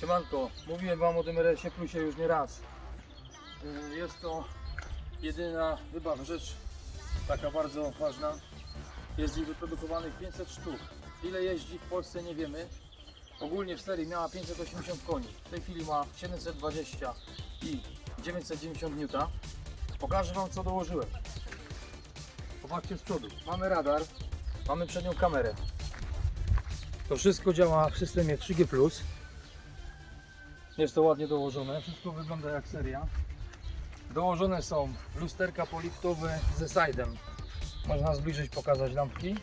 Siemanko, mówiłem Wam o tym RS-ie Plusie już nie raz. Yy, Jest to jedyna chyba rzecz taka bardzo ważna. Jest ich wyprodukowanych 500 sztuk. Ile jeździ w Polsce nie wiemy. Ogólnie w serii miała 580 koni. W tej chwili ma 720 i 990 N. Pokażę Wam co dołożyłem. Popatrzcie z przodu. Mamy radar, mamy przednią kamerę. To wszystko działa w systemie 3G+. Jest to ładnie dołożone, wszystko wygląda jak seria. Dołożone są lusterka poliftowe ze side'em. Można zbliżyć, pokazać lampki.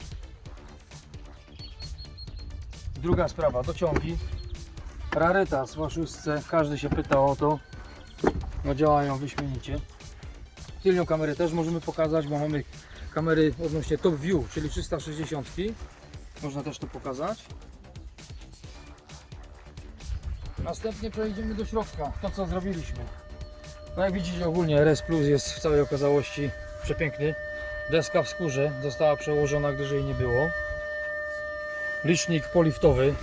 Druga sprawa, dociągi. Rarytas w oszustce, każdy się pyta o to. No działają wyśmienicie. Tylnią kamerę też możemy pokazać, bo mamy kamery odnośnie top view, czyli 360. Można też to pokazać. Następnie przejdziemy do środka, to co zrobiliśmy. No jak widzicie ogólnie RS Plus jest w całej okazałości przepiękny. Deska w skórze została przełożona, gdyż jej nie było. Licznik poliftowy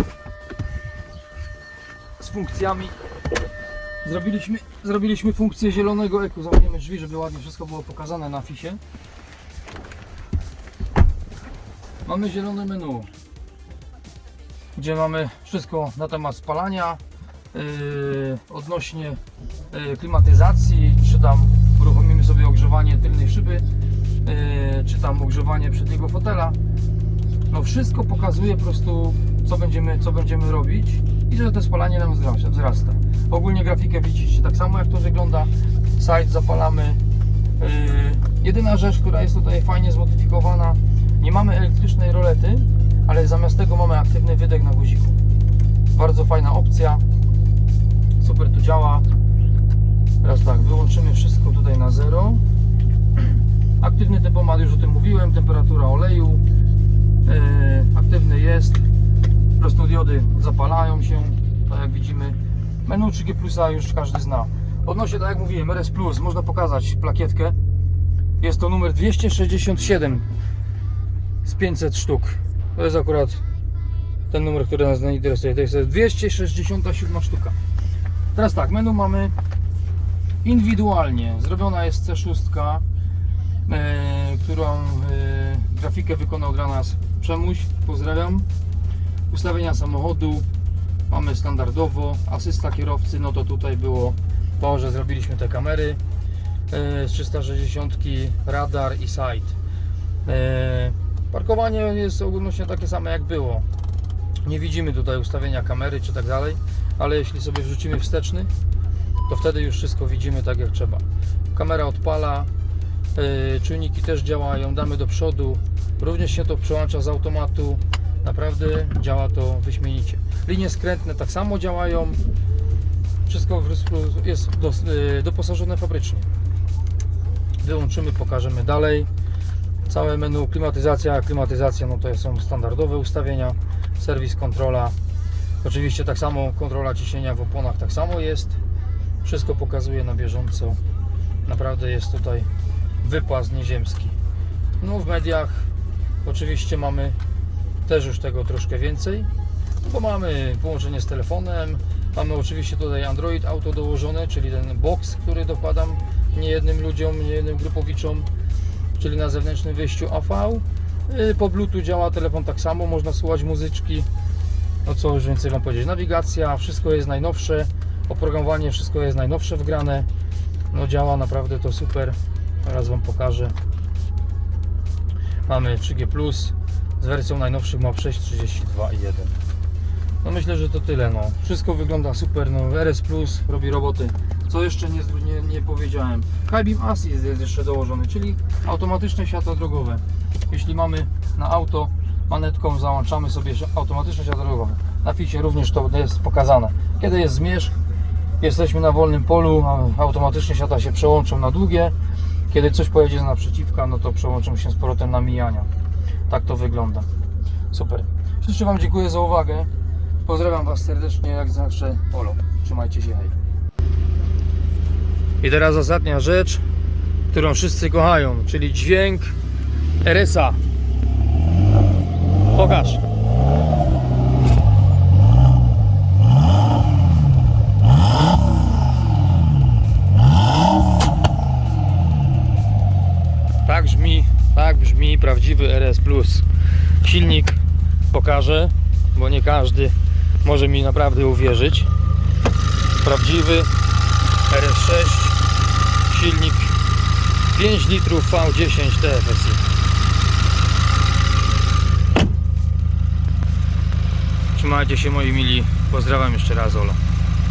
z funkcjami. Zrobiliśmy, zrobiliśmy funkcję zielonego eku. Zamkniemy drzwi, żeby ładnie wszystko było pokazane na fisie. Mamy zielone menu, gdzie mamy wszystko na temat spalania, odnośnie yy, klimatyzacji, czy tam uruchomimy sobie ogrzewanie tylnej szyby, yy, czy tam ogrzewanie przedniego fotela. No wszystko pokazuje po prostu co będziemy, co będziemy robić i że to spalanie nam wzrasta-. Ogólnie grafikę widzicie tak samo jak to wygląda. Site zapalamy. Jedyna rzecz, która jest tutaj fajnie zmodyfikowana, nie mamy elektrycznej rolety, ale zamiast tego mamy aktywny wydech na guziku. Bardzo fajna opcja. Super to działa. Teraz tak, wyłączymy wszystko tutaj na zero. Aktywny tempomat, już o tym mówiłem, temperatura oleju. Yy, aktywny jest. Prostodiody zapalają się, tak jak widzimy. Menu 3G Plusa już każdy zna. Odnośnie, tak jak mówiłem, RS Plus, można pokazać plakietkę. Jest to numer 267 z 500 sztuk. To jest akurat ten numer, który nas interesuje. To jest 267 sztuka. Teraz tak, menu mamy indywidualnie. Zrobiona jest C6, e, którą e, grafikę wykonał dla nas Przemuś. Pozdrawiam. Ustawienia samochodu mamy standardowo. Asysta kierowcy, no to tutaj było to, że zrobiliśmy te kamery e, z 360, radar i side. Parkowanie jest ogólnie takie same jak było. Nie widzimy tutaj ustawienia kamery czy tak dalej, ale jeśli sobie wrzucimy wsteczny, to wtedy już wszystko widzimy tak jak trzeba. Kamera odpala, yy, czujniki też działają, damy do przodu, również się to przełącza z automatu. Naprawdę działa to wyśmienicie. Linie skrętne tak samo działają. Wszystko jest yy, doposażone fabrycznie. Wyłączymy, pokażemy dalej. Całe menu klimatyzacja, klimatyzacja no to są standardowe ustawienia, serwis, kontrola. Oczywiście tak samo kontrola ciśnienia w oponach tak samo jest. Wszystko pokazuje na bieżąco. Naprawdę jest tutaj wypłat nieziemski. No w mediach oczywiście mamy też już tego troszkę więcej, bo mamy połączenie z telefonem, mamy oczywiście tutaj Android Auto dołożone, czyli ten box, który dokładam niejednym ludziom, niejednym grupowiczom czyli na zewnętrznym wyjściu AV. Yy, Po Bluetooth działa telefon tak samo, można słuchać muzyczki. No co już więcej Wam powiedzieć. Nawigacja, wszystko jest najnowsze. Oprogramowanie, wszystko jest najnowsze wgrane. No działa naprawdę to super. Teraz Wam pokażę. Mamy 3G Plus z wersją najnowszych map 6.32 i 1. No myślę, że to tyle. No. Wszystko wygląda super. No, RS Plus robi roboty. Co jeszcze nie, nie, nie powiedziałem. High Beam Assist jest jeszcze dołożony, czyli automatyczne światła drogowe. Jeśli mamy na auto manetką załączamy sobie automatyczne światła drogowe. Na ficie również to jest pokazane. Kiedy jest zmierzch, jesteśmy na wolnym polu, automatycznie światła się przełączą na długie. Kiedy coś pojedzie z naprzeciwka, no to przełączą się z powrotem na mijania. Tak to wygląda. Super. Ślicznie Wam dziękuję za uwagę. Pozdrawiam Was serdecznie, jak zawsze. Polo. Trzymajcie się, hej. I teraz ostatnia rzecz, którą wszyscy kochają, czyli dźwięk Erysa. Pokaż. Tak brzmi, tak brzmi prawdziwy RS Plus. Silnik pokażę, bo nie każdy może mi naprawdę uwierzyć. Prawdziwy RS6 silnik 5 litrów V10 TFSI. Trzymajcie się moi mili. Pozdrawiam jeszcze raz Ola.